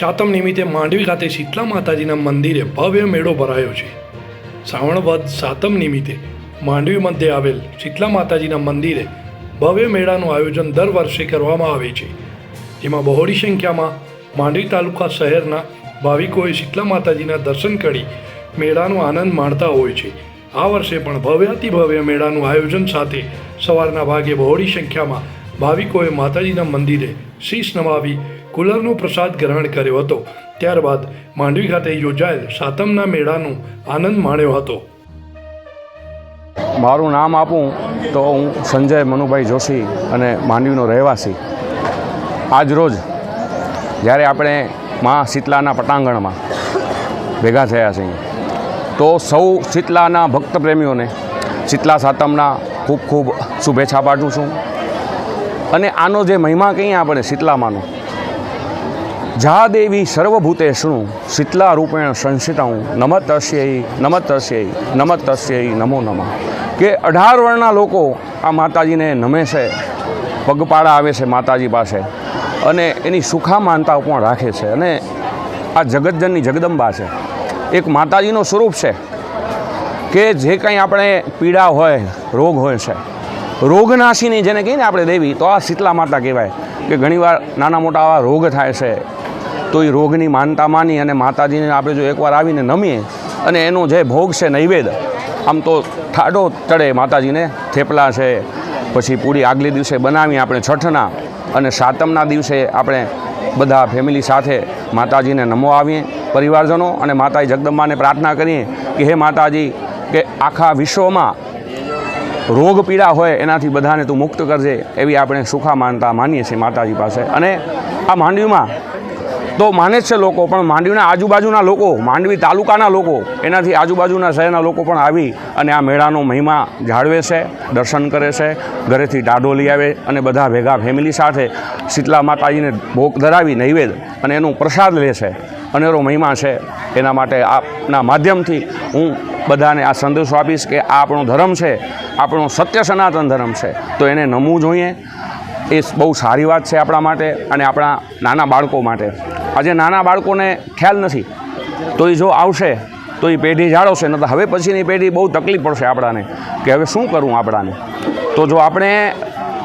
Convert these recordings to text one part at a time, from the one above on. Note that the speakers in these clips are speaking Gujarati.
સાતમ નિમિત્તે માંડવી ખાતે શીતલા માતાજીના મંદિરે ભવ્ય મેળો ભરાયો છે. શ્રાવણ વધ સાતમ નિમિત્તે માંડવી મધ્યે આવેલ શીતલા માતાજીના મંદિરે ભવ્ય મેળાનું આયોજન દર વર્ષે કરવામાં આવે છે. જેમાં બહોળી સંખ્યામાં માંડવી તાલુકા શહેરના ભાવિકોએ શીતલા માતાજીના દર્શન કરી મેળાનો આનંદ માણતા હોય છે. આ વર્ષે પણ ભવ્યાતિ ભવ્ય મેળાનું આયોજન સાથે સવારના ભાગે બહોળી સંખ્યામાં ભાવિકોએ માતાજીના મંદિરે શીશ નમાવી કુલરનો પ્રસાદ ગ્રહણ કર્યો હતો. ત્યારબાદ માંડવી ખાતે યોજાયેલ સાતમના મેળાનો આનંદ માણ્યો હતો. મારું નામ આપું તો હું સંજય મનુભાઈ જોશી અને માંડવીનો રહેવાસી. આજ રોજ જ્યારે આપણે મા શીતલાના પટાંગણમાં ભેગા થયા છીએ, તો સૌ શીતલાના ભક્ત પ્રેમીઓને શીતલા સાતમના ખૂબ ખૂબ શુભેચ્છા પાઠવું છું. અને આનો જે મહિમા કહીએ આપણે શીતલામાંનો જા દેવી સર્વભૂતેષણુ શીતલા રૂપેણ સંસ્થિતાઉં નમતસ્યૈ નમતસ્યૈ નમતસ્યૈ નમો નમઃ. કે અઢાર વર્ણના લોકો આ માતાજીને નમે છે, પગપાળા આવે છે માતાજી પાસે અને એની સુખા માનતા પણ રાખે છે અને આ જગતજનની જગદંબા છે. એક માતાજીનું સ્વરૂપ છે કે જે કંઈ આપણે પીડા હોય, રોગ હોય છે. રોગનાશીની જેને કહીએ ને આપણે દેવી, તો આ શીતલા માતા કહેવાય. કે ઘણીવાર નાના મોટા આવા રોગ થાય છે તો એ રોગની માનતા માની અને માતાજીને આપણે જો એકવાર આવીને નમીએ અને એનો જે ભોગ છે નૈવેદ્ય આમ તો ઠાડો ચડે માતાજીને, થેપલા છે, પછી પૂરી આગલે દિવસે બનાવી આપણે છઠના અને સાતમના દિવસે આપણે બધા ફેમિલી સાથે માતાજીને નમો આવીએ, પરિવારજનો અને માતાજી જગદંબાને પ્રાર્થના કરીએ કે હે માતાજી, કે આખા વિશ્વમાં રોગ પીડા હોય એનાથી બધાને તું મુક્ત કરજે એવી આપણે સુખા માનતા માનીએ છીએ માતાજી પાસે. અને આ માંડવીમાં તો માને છે લોકો, પણ માંડવીના આજુબાજુના લોકો, માંડવી તાલુકાના લોકો, એનાથી આજુબાજુના શહેરના લોકો પણ આવી અને આ મેળાનો મહિમા જાળવે છે, દર્શન કરે છે, ઘરેથી ટાઢો લઈ આવે અને બધા ભેગા ફેમિલી સાથે શીતલા માતાજીને ભોગ ધરાવી નૈવેદ અને એનું પ્રસાદ લે છે. અનેરો મહિમા છે. એના માટે આપના માધ્યમથી હું બધાને આ સંદેશો આપીશ કે આ આપણો ધર્મ છે, આપણો સત્ય સનાતન ધર્મ છે. તો એને નમવું જોઈએ. એ બહુ સારી વાત છે આપણા માટે અને આપણા નાના બાળકો માટે. આજે નાના બાળકોને ખ્યાલ નથી. તો એ જો આવશે, તો એ પેઢી જાળવશે, ન તો હવે પછીની પેઢી બહુ તકલીફ પડશે આપણાને, કે હવે શું કરવું આપણાને. તો જો આપણે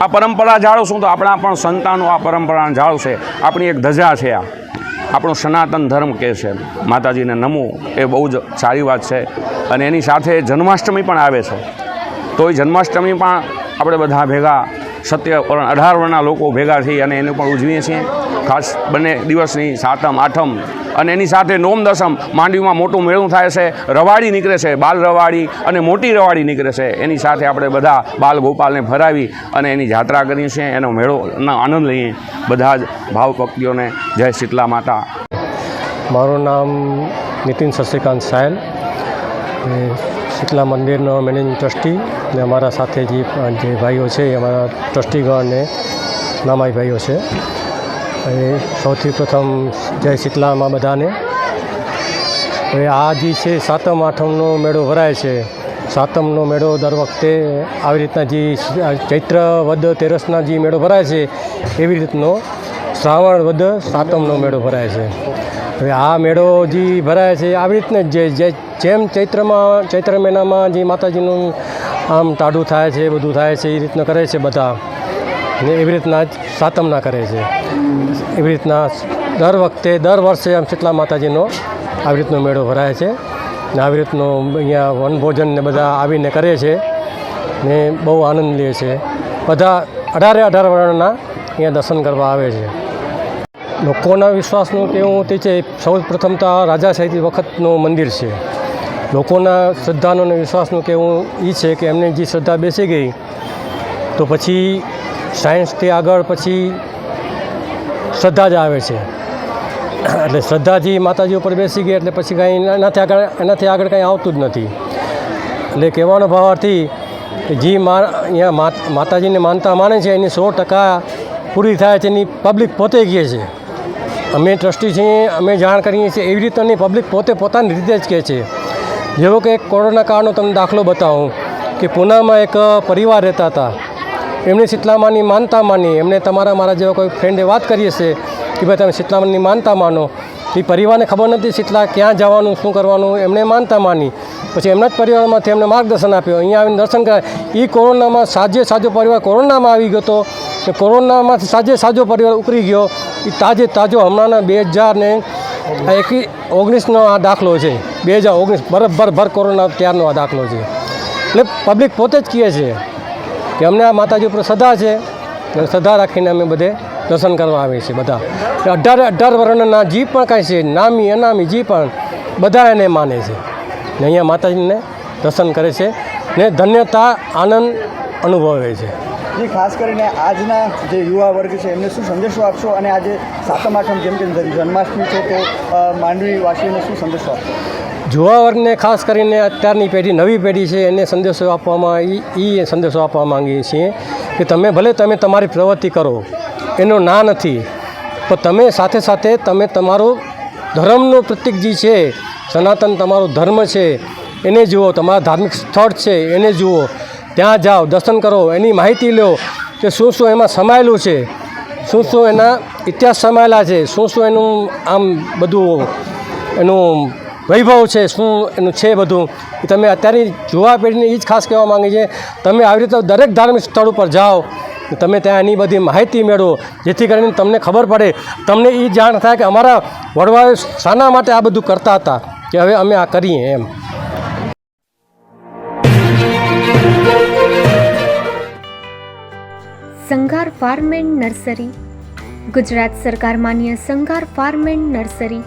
આ પરંપરા જાળવશું, તો આપણા પણ સંતાનો આ પરંપરાને જાળવશે. આપણી એક ધજા છે આ. આપણો સનાતન ધર્મ કહે છે. માતાજીને નમવું એ બહુ જ સારી વાત છે. અને એની સાથે જન્માષ્ટમી પણ આવે છે. તો એ જન્માષ્ટમી પણ આપણે બધા ભેગા સત્ય અઢાર વર્ણના લોકો ભેગા થઈ અને એને પણ ઉજવીએ છીએ. ખાસ બંને દિવસની સાતમ, આઠમ અને એની સાથે નોમ દસમ માંડવીમાં મોટું મેળું થાય છે. રવાડી નીકળે છે, બાલ રવાડી અને મોટી રવાડી નીકળે છે. એની સાથે આપણે બધા બાલ ગોપાલને ફરાવી અને એની જાત્રા કરીએ છીએ. એનો મેળોનો આનંદ લઈએ. બધા જ ભાવ ભક્તિઓને જય શીતલા માતા. મારું નામ નીતિન શશિકાંત સાયલ. શીતલા મંદિરનો મેનેજિંગ ટ્રસ્ટી. ને અમારા સાથે જે જે ભાઈઓ છે, એ અમારા ટ્રસ્ટીગણ અને નામાઈ ભાઈઓ છે. અને સૌથી પ્રથમ જય શીતલામાં બધાને. હવે આ જે છે, સાતમ આઠમનો મેળો ભરાય છે. સાતમનો મેળો દર વખતે આવી રીતના જે ચૈત્ર વદ તેરસના જે મેળો ભરાય છે, એવી રીતનો શ્રાવણ વદ સાતમનો મેળો ભરાય છે. હવે આ મેળો જે ભરાય છે, આવી રીતના જે જે, જેમ ચૈત્રમાં, ચૈત્ર મહિનામાં જે માતાજીનું આમ ટાઢું થાય છે, બધું થાય છે એ રીતના કરે છે બધા. ને એવી રીતના જ સાતમના કરે છે. એવી રીતના દર વખતે, દર વર્ષે આમ શીતલા માતાજીનો આવી રીતનો મેળો ભરાય છે. ને આવી રીતનો અહીંયા વનભોજન ને બધા આવીને કરે છે. ને બહુ આનંદ લે છે. બધા અઢારે અઢાર વર્ણના અહીંયા દર્શન કરવા આવે છે. લોકોના વિશ્વાસનું કેવું તે છે સૌ પ્રથમ તો આ રાજાશાહી વખતનું મંદિર છે. લોકોના શ્રદ્ધાનો અને વિશ્વાસનું કહેવું એ છે કે એમને જે શ્રદ્ધા બેસી ગઈ, તો પછી સાયન્સથી આગળ પછી શ્રદ્ધા જ આવે છે. એટલે શ્રદ્ધાજી માતાજી ઉપર બેસી ગઈ એટલે પછી કાંઈ એનાથી આગળ એનાથી આગળ કાંઈ આવતું જ નથી. એટલે કહેવાનો ભાવાર્થી કે જે મા અહીંયા માતાજીને માનતા માને છે, એની સો ટકા પૂરી થાય છે એની પબ્લિક પોતે કહે છે. અમે ટ્રસ્ટી છીએ, અમે જાણ કરીએ છીએ, એવી રીતે પબ્લિક પોતે પોતાની રીતે જ કહે છે. જેવો કે એક કોરોના કાળનો તમને દાખલો બતાવું કે પૂનામાં એક પરિવાર રહેતા હતા. એમની શીતલામાની માનતા માની, એમને તમારા, મારા જેવા કોઈ ફ્રેન્ડે વાત કરી હશે કે ભાઈ તમે શીતલામાની માનતા માનો. એ પરિવારને ખબર નથી શીતલા ક્યાં જવાનું, શું કરવાનું એમણે માનતા માની. પછી એમના જ પરિવારમાંથી એમને માર્ગદર્શન આપ્યું. અહીંયા આવીને દર્શન કરાય. એ કોરોનામાં સાજે સાજો પરિવાર કોરોનામાં આવી ગયો હતો. કે કોરોનામાંથી સાજે સાજો પરિવાર ઉકરી ગયો. એ તાજે તાજો હમણાંના બે હજાર ને ઓગણીસનો આ દાખલો છે. બે હજાર ઓગણીસ બરાબર ભર કોરોના ત્યારનો આ દાખલો છે. એટલે પબ્લિક પોતે જ કહે છે કે અમને આ માતાજી ઉપર શ્રદ્ધા છે અને શ્રદ્ધા રાખીને અમે બધે દર્શન કરવા આવીએ છીએ બધા. અઢારે અઢાર વર્ણના જે પણ કાંઈ છે નામી અનામી જે પણ બધા એને માને છે. ને અહીંયા માતાજીને દર્શન કરે છે ને ધન્યતા આનંદ અનુભવે છે. ખાસ કરીને આજના જે યુવા વર્ગ છે એમને શું સંદેશો આપશો? અને આજે સાતમ આઠમ જેમ કે જન્માષ્ટમી છે તો અ, માંડવીવાસીઓને શું સંદેશો આપશો? યુવા વર્ગને ખાસ કરીને અત્યારની પેઢી, નવી પેઢી છે, એને સંદેશો આપવામાં એ એ સંદેશો આપવા માંગીએ છીએ કે તમે ભલે તમે તમારી પ્રવૃત્તિ કરો, એનો ના નથી, પણ તમે સાથે સાથે તમે તમારું ધર્મનું પ્રતિક જે છે, સનાતન તમારો ધર્મ છે, એને જુઓ, તમારા ધાર્મિક સ્થળ છે, એને જુઓ, ત્યાં જાઓ, દર્શન કરો, એની માહિતી લો કે શું શું એમાં સમાયેલું છે, શું શું એના ઇતિહાસ સમાયેલા છે, શું શું એનું આમ બધું એનું વૈભવ છે, શું એનું છે બધું, એ તમે અત્યારની યુવા પેઢીને એ જ ખાસ કહેવા માગે છે. તમે આવી રીતે દરેક ધાર્મિક સ્થળ ઉપર જાઓ, તમે ત્યાં એની બધી માહિતી મેળવો, જેથી કરીને તમને ખબર પડે. તમને એ જાણ થાય કે અમારા વડવાઓ શાના માટે આ બધું કરતા હતા, કે હવે અમે આ કરીએ એમ. Sanghar farm and nursery. Gujarat સરકાર માન્ય સંઘાર ફાર્મ એન્ડ નર્સરી.